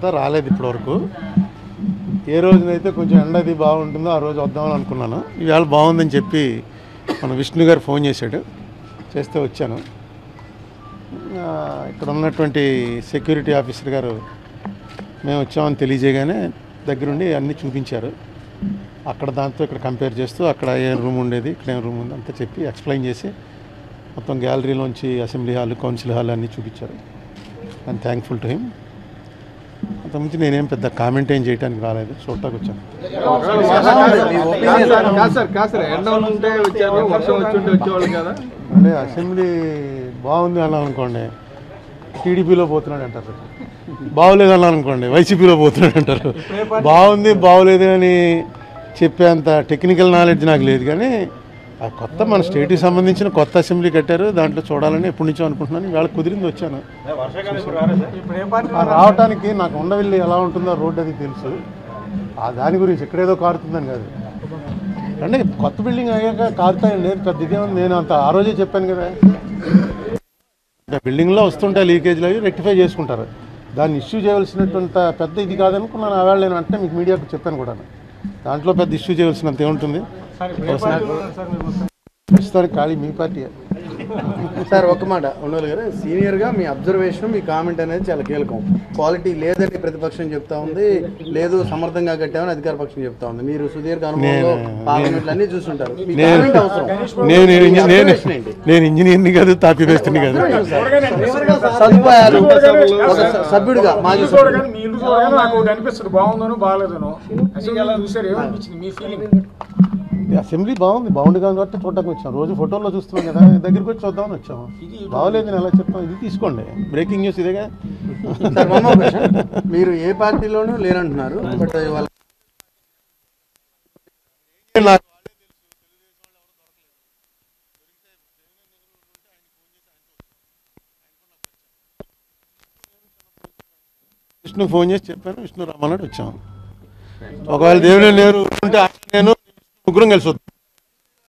అంతా రాలేదు ఇప్పటివరకు. ఏ రోజునైతే కొంచెం ఎండ అది బాగుంటుందో ఆ రోజు వద్దామని అనుకున్నాను. ఇవాళ బాగుందని చెప్పి మన విష్ణు గారు ఫోన్ చేశాడు. చేస్తే వచ్చాను. ఇక్కడ ఉన్నటువంటి సెక్యూరిటీ ఆఫీసర్ గారు మేము వచ్చామని తెలియజేయగానే దగ్గరుండి అన్నీ చూపించారు. అక్కడ దాంతో ఇక్కడ కంపేర్ చేస్తూ అక్కడ ఏ రూమ్ ఉండేది ఇక్కడ ఏం రూమ్ ఉంది అంతా చెప్పి ఎక్స్ప్లెయిన్ చేసి మొత్తం గ్యాలరీలోంచి అసెంబ్లీ హాల్ కౌన్సిల్ హాల్ అన్నీ చూపించారు. ఐఎమ్ థ్యాంక్ఫుల్ టు హిమ్ అంతకుమించి నేనేం పెద్ద కామెంట్ ఏం చేయడానికి రాలేదు. చూడటానికి వచ్చాను. వర్షం వచ్చి అంటే అసెంబ్లీ బాగుంది అన్నాను అనుకోండి టీడీపీలో పోతున్నాడు అంటారు. బాగోలేదు అన్నాను అనుకోండి వైసీపీలో పోతున్నాడు అంటారు. బాగుంది బాగోలేదు అని చెప్పేంత టెక్నికల్ నాలెడ్జ్ నాకు లేదు. కానీ ఆ కొత్త మన స్టేట్కి సంబంధించిన కొత్త అసెంబ్లీ కట్టారు. దాంట్లో చూడాలని ఎప్పటి నుంచో అనుకుంటున్నాను. ఇవాళ కుదిరింది వచ్చాను. ఆ రావటానికి నాకు ఉండవిల్లి ఎలా ఉంటుందో రోడ్డు అది తెలుసు. ఆ దాని గురించి ఎక్కడేదో కారుతుందని కాదు. అంటే కొత్త బిల్డింగ్ అయ్యాక కారుతాయి లేదు. పెద్ద ఇదేముంది నేను అంత ఆ రోజే చెప్పాను కదా. బిల్డింగ్లో వస్తుంటే లీకేజ్లు అవి రెక్టిఫై చేసుకుంటారు. దాన్ని ఇష్యూ చేయవలసినటువంటి పెద్ద ఇది కాదనుకున్నాను. ఆ వేళ నేను అంటే మీకు మీడియాకు చెప్పాను కూడా దాంట్లో పెద్ద ఇష్యూ చేయవలసినంత ఏముంటుంది? ప్రస్తుతానికి ఖాళీ మీ పార్టీ. సార్ ఒక్క మాట ఉండవాలి గారు సీనియర్గా మీ అబ్జర్వేషన్ మీ కామెంట్ అనేది చాలా కీలకం. క్వాలిటీ లేదని ప్రతిపక్షం చెప్తా ఉంది లేదు సమర్థంగా కట్టామని అధికార పక్షం చెప్తా ఉంది. మీరు సుదీర్ఘ అనుభవంలో నేను- పార్లమెంట్లు అన్ని చూస్తుంటారు మీ నేను ఇంజనీర్ని కాదు తాపి వేస్తుంది కాదు. సదుపాయాలు ఒక సభ్యుడిగా మాజీ సభ్యుడు బాగుందను బాగాలేదను. చూసారు ఏమనిపించింది మీ ఫీలింగ్ ఈ అసెంబ్లీ బాగుంది బాగుంది కాబట్టి చూడటానికి వచ్చాం. రోజు ఫోటోల్లో చూస్తున్నాం కదా దగ్గరికి వచ్చి చూద్దామని వచ్చాము. బాగోలేదు నేను ఎలా చెప్తాను ఇది తీసుకోండి. బ్రేకింగ్ న్యూస్ ఇదేగా. మీరు ఏ పార్టీలోనూ లేరంటున్నారు బట్ వాళ్ళ నాకు విష్ణు ఫోన్ చేసి చెప్పాను విష్ణు రమ్మన్నాడు వచ్చాము ఒకవేళ దేవుని లేరు ఉంటే ఆయన lucro el.